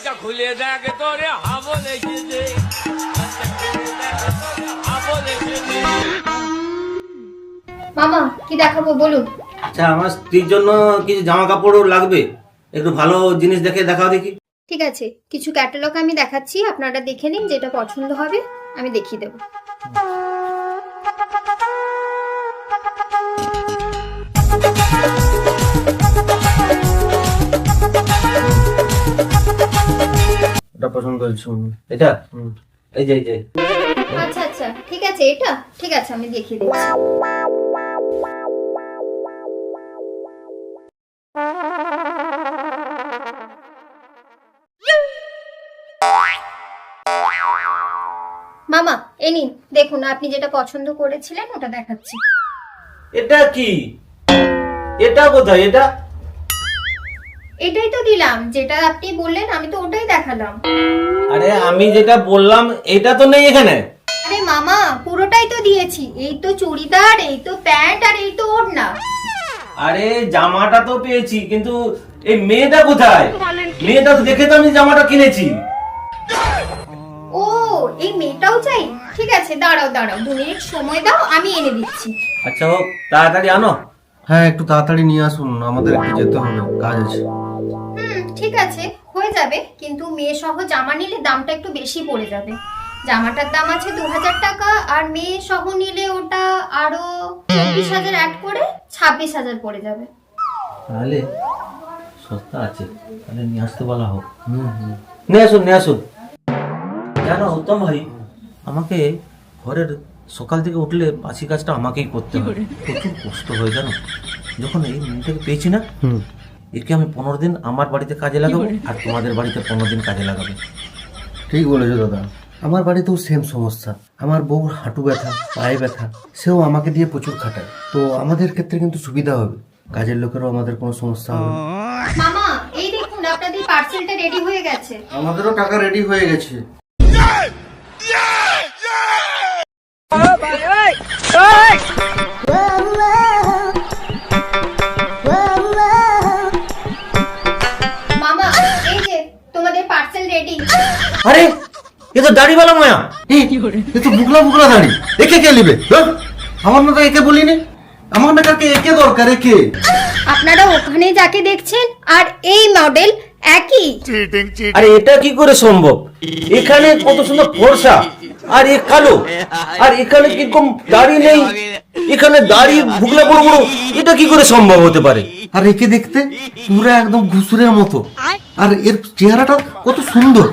দরজা খুলে দেখ তোরে হাবল এসেছে। মামা কি দেখাবো বলুন? আচ্ছা আমার স্ত্রীর জন্য কিছু জামা কাপড়ও লাগবে। একটু ভালো জিনিস দেখে দেখাও দেখি। ঠিক আছে কিছু ক্যাটালগ আমি দেখাচ্ছি আপনারা দেখে নিন যেটা পছন্দ হবে আমি দেখিয়ে দেবো। পছন্দ হয়েছে এটা? এই যে এই যে। আচ্ছা আচ্ছা। ঠিক আছে এটা? ঠিক আছে আমি দেখিয়ে দিচ্ছি। মামা এ নিন দেখুন আপনি যেটা পছন্দ করেছিলেন ওটা দেখাচ্ছি। এটা কি? এটা কোথায়? এটা এটাই তো দিলাম যেটা আপনি বললেন আমি তো ওটাই দেখালাম। আরে আমি যেটা বললাম এটা তো নেই এখানে। আরে মামা পুরোটাই তো দিয়েছি। এই তো চুড়িদার এই তো প্যান্ট আর এই তো ওড়না। আরে জামাটা তো পেয়েছি কিন্তু এই মেয়েটা কোথায়? মেয়েটা তো দেখে তো আমি জামাটা কিনেছি। ও এই মেয়েটাও চাই? ঠিক আছে দাঁড়াও দাঁড়াও দু মিনিট সময় দাও আমি এনে দিচ্ছি। আচ্ছা হোক তাড়াতাড়ি আনো। হ্যাঁ একটু তাড়াতাড়ি নিয়ে আসুন আমাদের একটু যেতে হবে কাজ আছে। আছে হয়ে যাবে কিন্তু মেয়ে সহ জামা নিলে দামটা একটু বেশি পড়ে যাবে। জামাটার দাম আছে দু হাজার টাকা আর মেয়ে সহ নিলে ওটা আরও চব্বিশ হাজার অ্যাড করে ছাব্বিশ হাজার পড়ে যাবে। তাহলে সস্তা আছে তাহলে নিয়ে আসতে বলা হোক। নিয়ে আসুন নিয়ে আসুন। জানো উত্তম ভাই? আমাকে ঘরের সকাল থেকে উঠলে বাসি কাজটা আমাকেই করতে হবে প্রচুর কষ্ট হয় জানো? যখন এই মেয়েটাকে পেয়েছি না একে আমি পনেরো দিন আমার বাড়িতে কাজে লাগাবো আর তোমাদের বাড়িতে পনেরো দিন কাজে লাগাবে। ঠিক বলেছ দাদা। আমার বাড়িতেও সেম সমস্যা। আমার বউর হাঁটু ব্যথা পায়ে ব্যথা সেও আমাকে দিয়ে প্রচুর খাটায়। তো আমাদের ক্ষেত্রে কিন্তু সুবিধা হবে। কাজের লোকেরও আমাদের কোনো সমস্যা হবে না। মামা এই দেখুন আপনাদের পার্সেলটা রেডি হয়ে গেছে। আমাদেরও টাকা রেডি হয়ে গেছে। রেডি আরে এ তো দাড়িওয়ালা মায়া। এই, এ তো বুকলা বুকলা দাঁড়ি। একে কে নিবে? হ্যাঁ? আমার না তো একে বলিনি? আমার না কাকে একে দরকার একে। আপনারা ওখানে যাকে দেখছেন আর এই মডেল একই। আরে এটা কি করে সম্ভব? এখানে কত সুন্দর ফর্সা আর এ কালো। আর এখানে কীরকম দাড়ি নেই। এখানে দাড়ি ভুগলে বড় বড়। এটা কি করে সম্ভব হতে পারে? আর একে দেখতে পুরো একদম ঘুষুরের মতো। আর এর চেহারাটা কত সুন্দর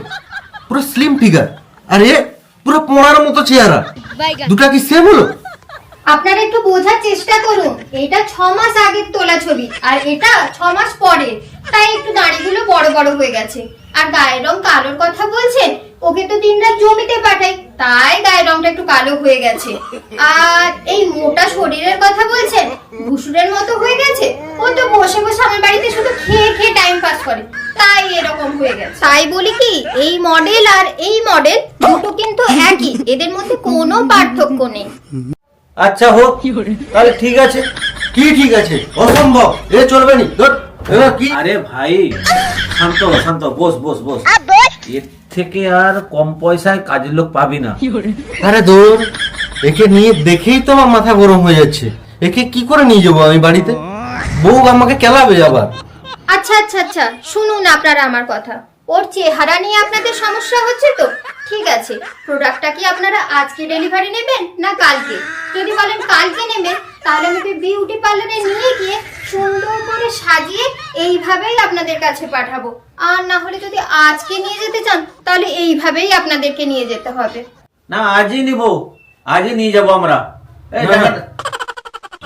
পুরো স্লিম ফিগার আর এ পুরো পোড়ার মতো চেহারা। দুটা কি সেম হলো? আপনারা একটু বোঝার চেষ্টা করুন এটা ছ মাস আগের তোলা ছবি আর এটা ছ মাস পরে তাই একটু দাড়িগুলো বড় বড় হয়ে গেছে। আর গায়ের রং কালোর কথা বলছেন ওকে তো দিন রাত জমিতে পাঠাই তাই গায়ের রংটা একটু কালো হয়ে গেছে। আর এই মোটা শরীরের কথা বলছেন ভুসুরের মতো হয়ে গেছে ও তো বসে বসে আমার বাড়িতে শুধু খেয়ে খেয়ে টাইম পাস করে। তাই এরকম হয়ে গেছে। তাই বলি কি এই মডেল আর এই মডেল দুটো কিন্তু একই এদের মধ্যে কোনো পার্থক্য নেই। আচ্ছা হোক তাহলে ঠিক আছে। কি ঠিক আছে? অসম্ভব। এ চলবে নি কি? আরে ভাই শান্ত শান্ত বস বস বস। এর থেকে আর কম পয়সায় কাজের লোক পাবি না। আরে দূর একে নিয়ে দেখেই তো আমার মাথা গরম হয়ে যাচ্ছে। একে কি করে নিয়ে যাব আমি বাড়িতে? বউ আমাকে কেলাবে আবার। আচ্ছা আচ্ছা আচ্ছা শুনুন আপনারা আমার কথা। ওর চেহারা নিয়ে আপনাদের সমস্যা হচ্ছে তো? ঠিক আছে প্রোডাক্টটা কি আপনারা আজকে ডেলিভারি নেবেন না কালকে? যদি বলেন কালকে নেবেন তাহলে আমি বিউটি পার্লারে নিয়ে গিয়ে সুন্দর করে সাজিয়ে এইভাবেই আপনাদের কাছে পাঠাবো। আর না হলে যদি আজকে নিয়ে যেতে চান তাহলে এইভাবেই আপনাদেরকে নিয়ে যেতে হবে। না আজই নিব। আজই নিয়ে যাব আমরা।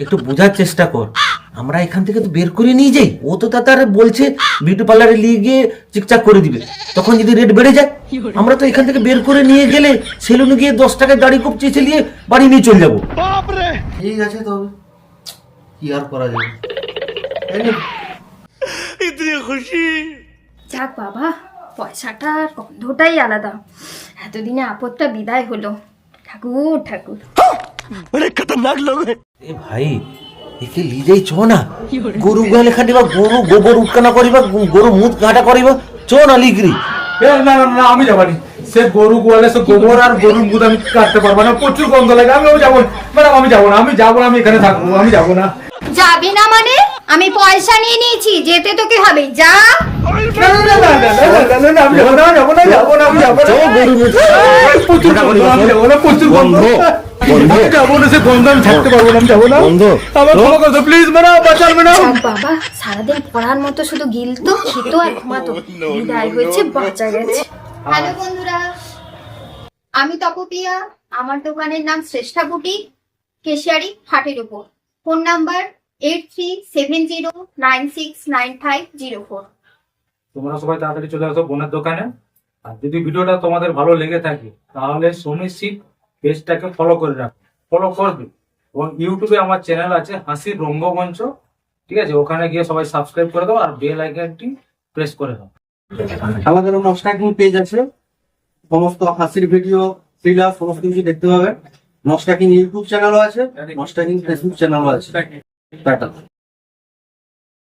একটু বোঝার চেষ্টা কর। আমরা এখান থেকে তো বের করে নিয়ে যাই। ও তো তার বলছে বিউটি পার্লারে নিয়ে গিয়ে চিকচাক করে দিবে। তখন যদি রেট বেড়ে যায় আমরা তো এখান থেকে বের করে নিয়ে গেলে সেলুনে গিয়ে দশ টাকায় দাড়ি খুব চেঁচে নিয়ে বাড়ি নিয়ে চলে যাব। ঠিক আছে তবে কি আর করা যাবে? নে। যাক বাবা পয়সাটার গন্ধটাই আলাদা। এতদিনে আপদটা বিদায় হলো। ঠাকুর ঠাকুর। এ ভাই একে না গরু গরু গোবর করিবা গরু মুদ কাটা করিবা না লিগরি না না না আমি যাবানি সে গরু সে গোবর আর গরুর মুদ আমি কাটতে পারব না প্রচুর গন্ধ লাগে যাব ম্যাডাম আমি যাব না আমি যাব না আমি এখানে থাকব আমি যাব না যাবি না মানে আমি পয়সা নিয়ে নিয়েছি যেতে তোকে হবে যা প্রচুর গন্ধ আমি যাব না, প্রচুর গন্ধ। আমি যাব না, সে গন্ধ আমি থাকতে পারব না, আমি যাব না। আমার ক্ষমা করে দাও, ম্যাডাম, বাঁচান, ম্যাডাম। বাবা সারাদিন পড়ার মতো শুধু গিলতো খেতো আর ঘুমাতো। বিদায় হয়েছে বাঁচা গেছে। হ্যালো বন্ধুরা আমি তপপিয়া আমার দোকানের নাম শ্রেষ্ঠা বুটিক কেশিয়ারি হাটের উপর। Phone number eight three seven zero nine six nine five zero four তোমরা সবাই তাড়াতাড়ি চলে আসো বোনের দোকানে। আর যদি ভিডিওটা তোমাদের ভালো লেগে থাকে তাহলে সুনিশ্চিত পেজটাকে ফলো করে রাখো। ফলো করবে। এবং ইউটিউবে আমার চ্যানেল আছে হাসির রঙ্গমঞ্চ ঠিক আছে? ওখানে গিয়ে সবাই সাবস্ক্রাইব করে দাও আর বেল আইকনটি প্রেস করে দাও। আমাদের নস্টাকিং পেজ আছে। সমস্ত হাসির ভিডিও থ্রিলার সমস্ত কিছু দেখতে পাবে। নস্টাকিং ইউটিউব চ্যানেলও আছে নস্টাকিং ফেসবুক চ্যানেলও আছে। টাটা।